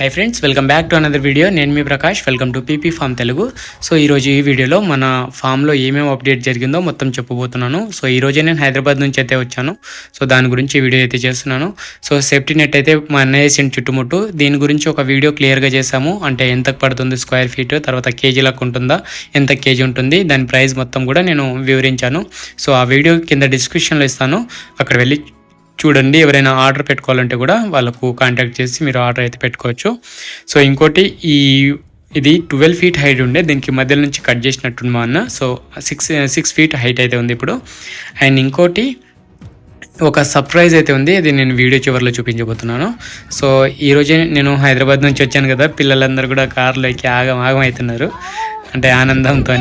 Hi friends welcome back to another video నేను మీ Prakash welcome to PP farm Telugu so ఈరోజు ఈ వీడియోలో మన ఫామ్లో ఏమేమి అప్డేట్ జరిగిందో మొత్తం చెప్పబోతున్నాను. సో ఈ నేను హైదరాబాద్ నుంచి అయితే వచ్చాను. సో దాని గురించి వీడియో అయితే చేస్తున్నాను. సో సేఫ్టీ నెట్ అయితే మా అన్నయ్య సెంట్ చుట్టుముట్టు. దీని గురించి ఒక వీడియో క్లియర్గా చేశాము. అంటే ఎంత పడుతుంది స్క్వేర్ ఫీట్ తర్వాత కేజీ లాక్ ఉంటుందా ఎంత కేజీ ఉంటుంది దాని ప్రైస్ మొత్తం కూడా నేను వివరించాను. సో ఆ వీడియో కింద డిస్క్రిప్షన్లో ఇస్తాను. అక్కడ వెళ్ళి చూడండి ఎవరైనా ఆర్డర్ పెట్టుకోవాలంటే కూడా వాళ్ళకు కాంటాక్ట్ చేసి మీరు ఆర్డర్ అయితే పెట్టుకోవచ్చు. సో ఇంకోటి ఈ ఇది ట్వెల్వ్ ఫీట్ హైట్ ఉండే దీనికి మధ్యలో నుంచి కట్ చేసినట్టు మా అన్న. So six six feet height అయితే ఉంది ఇప్పుడు. అండ్ ఇంకోటి ఒక సర్ప్రైజ్ అయితే ఉంది అది నేను వీడియో చివరిలో చూపించబోతున్నాను. సో ఈరోజే నేను హైదరాబాద్ నుంచి వచ్చాను కదా పిల్లలందరూ కూడా కార్లో ఎక్కి ఆగం ఆగం అవుతున్నారు. అంటే ఆనందంతో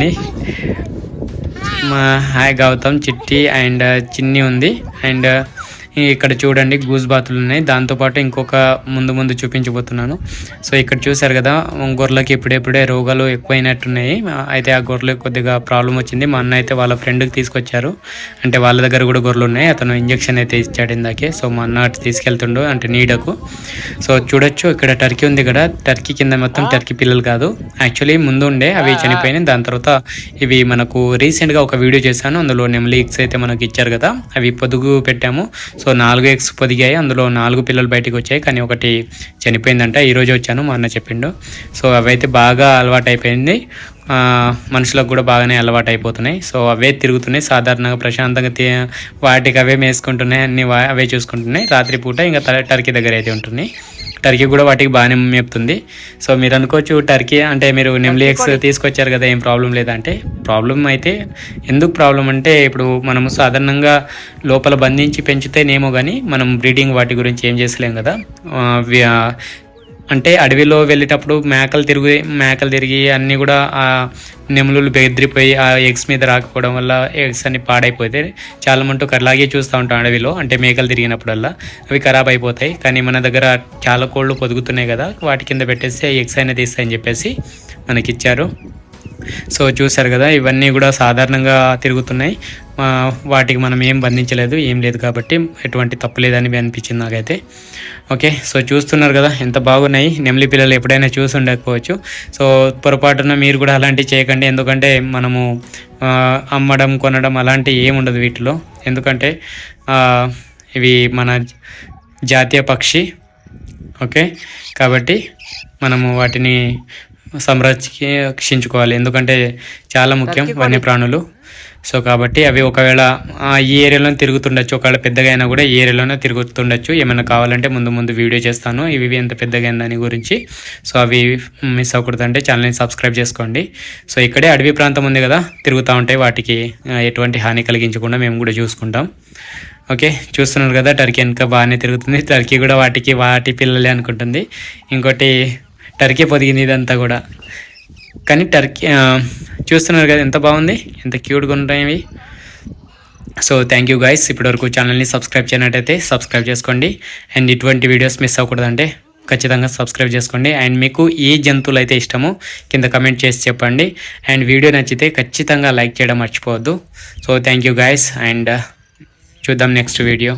మా హాయ్ గౌతమ్ చిట్టి అండ్ చిన్ని ఉంది. అండ్ ఇక్కడ చూడండి గూస్ బాతులు ఉన్నాయి. దాంతోపాటు ఇంకొక ముందు ముందు చూపించబోతున్నాను. సో ఇక్కడ చూసారు కదా గొర్రెలకి ఇప్పుడెప్పుడే రోగాలు ఎక్కువైనట్టున్నాయి. అయితే ఆ గొర్రెలకు కొద్దిగా ప్రాబ్లం వచ్చింది. మా అన్న అయితే వాళ్ళ ఫ్రెండ్కి తీసుకొచ్చారు. అంటే వాళ్ళ దగ్గర కూడా గొర్రెలు ఉన్నాయి. అతను ఇంజక్షన్ అయితే ఇచ్చాడు ఇందాకే. సో మా అన్న అటు తీసుకెళ్తుండు అంటే నీడకు. సో చూడొచ్చు ఇక్కడ టర్కీ ఉంది ఇక్కడ టర్కీ కింద మొత్తం టర్కీ పిల్లలు కాదు. యాక్చువల్లీ ముందు ఉండే అవి చనిపోయినాయి. దాని తర్వాత ఇవి మనకు రీసెంట్గా ఒక వీడియో చేశాను. అందులో నెమలి ఎగ్స్ అయితే మనకి ఇచ్చారు కదా. అవి పొదుగు పెట్టాము. సో నాలుగు ఎగ్స్ పొదిగాయి అందులో నాలుగు పిల్లలు బయటకు వచ్చాయి కానీ ఒకటి చనిపోయిందంట. ఈరోజు వచ్చాను మా అన్న చెప్పిండు. సో అవైతే బాగా అలవాటు అయిపోయింది మనుషులకు కూడా బాగానే అలవాటు అయిపోతున్నాయి సో అవే తిరుగుతున్నాయి సాధారణంగా ప్రశాంతంగా వాటికి అవే మేసుకుంటున్నాయి అన్ని అవే చూసుకుంటున్నాయి. రాత్రిపూట ఇంకా టర్కీ దగ్గర అయితే ఉంటున్నాయి. టర్కీ కూడా వాటికి బాగానే మేపుతుంది. సో మీరు అనుకోవచ్చు టర్కీ అంటే మీరు నెమ్లీ ఎగ్స్ తీసుకొచ్చారు కదా ఏం ప్రాబ్లం లేదంటే ప్రాబ్లం అయితే ఎందుకు ప్రాబ్లం అంటే ఇప్పుడు మనము సాధారణంగా లోపల బంధించి పెంచితేనేమో కానీ మనం బ్రీడింగ్ వాటి గురించి ఏం చేసలేం కదా. అంటే అడవిలో వెళ్ళేటప్పుడు మేకలు తిరిగి మేకలు తిరిగి అన్నీ కూడా ఆ నెమలులు బెదిరిపోయి ఆ ఎగ్స్ మీద రాకపోవడం వల్ల ఎగ్స్ అన్ని పాడైపోతే చాలా మటుకు అలాగే చూస్తూ ఉంటాం అడవిలో. అంటే మేకలు తిరిగినప్పుడల్లా అవి ఖరాబ్ అయిపోతాయి. కానీ మన దగ్గర చాలా కోళ్ళు పొదుగుతున్నాయి కదా వాటి కింద పెట్టేసి ఎగ్స్ అనేది ఇస్తాయని చెప్పేసి మనకిచ్చారు. సో చూసారు కదా ఇవన్నీ కూడా సాధారణంగా తిరుగుతున్నాయి. వాటికి మనం ఏం బంధించలేదు ఏం లేదు కాబట్టి ఎటువంటి తప్పు లేదని అనిపించింది నాకైతే. ఓకే సో చూస్తున్నారు కదా ఎంత బాగున్నాయి. నెమలి పిల్లలు ఎప్పుడైనా చూసి ఉండకపోవచ్చు సో పొరపాటున మీరు కూడా అలాంటివి చేయకండి. ఎందుకంటే మనము అమ్మడం కొనడం అలాంటివి ఏముండదు వీటిలో. ఎందుకంటే ఇవి మన జాతీయ పక్షి. ఓకే కాబట్టి మనము వాటిని సంరక్షించుకోవాలి. ఎందుకంటే చాలా ముఖ్యం వన్యప్రాణులు. సో కాబట్టి అవి ఒకవేళ ఈ ఏరియాలో తిరుగుతుండొచ్చు ఒకవేళ పెద్దగా అయినా కూడా ఈ ఏరియాలోనే తిరుగుతుండొచ్చు. ఏమైనా కావాలంటే ముందు ముందు వీడియో చేస్తాను. ఇవి ఎంత పెద్దగా దాని గురించి. సో అవి మిస్ అవ్వకూడదు అంటే ఛానల్ని సబ్స్క్రైబ్ చేసుకోండి. సో ఇక్కడే అడవి ప్రాంతం ఉంది కదా తిరుగుతూ ఉంటాయి వాటికి ఎటువంటి హాని కలిగించకుండా మేము కూడా చూసుకుంటాం. ఓకే చూస్తున్నారు కదా టర్కీ వెనుక బాగానే తిరుగుతుంది. టర్కీ కూడా వాటికి వాటి పిల్లలే అనుకుంటుంది. ఇంకోటి టర్కీ పొదిగింది ఇదంతా కూడా. కానీ టర్కీ చూస్తున్నారు కదా ఎంత బాగుంది ఎంత క్యూట్గా ఉంటాయి సో థ్యాంక్ యూ గైస్ ఇప్పటివరకు ఛానల్ని సబ్స్క్రైబ్ చేయనట్టయితే సబ్స్క్రైబ్ చేసుకోండి. అండ్ ఇటువంటి వీడియోస్ మిస్ అవ్వకూడదంటే ఖచ్చితంగా సబ్స్క్రైబ్ చేసుకోండి. అండ్ మీకు ఏ జంతువులు అయితే ఇష్టమో కింద కమెంట్ చేసి చెప్పండి. అండ్ వీడియో నచ్చితే ఖచ్చితంగా లైక్ చేయడం మర్చిపోవద్దు. So thank you guys and చూద్దాం నెక్స్ట్ వీడియో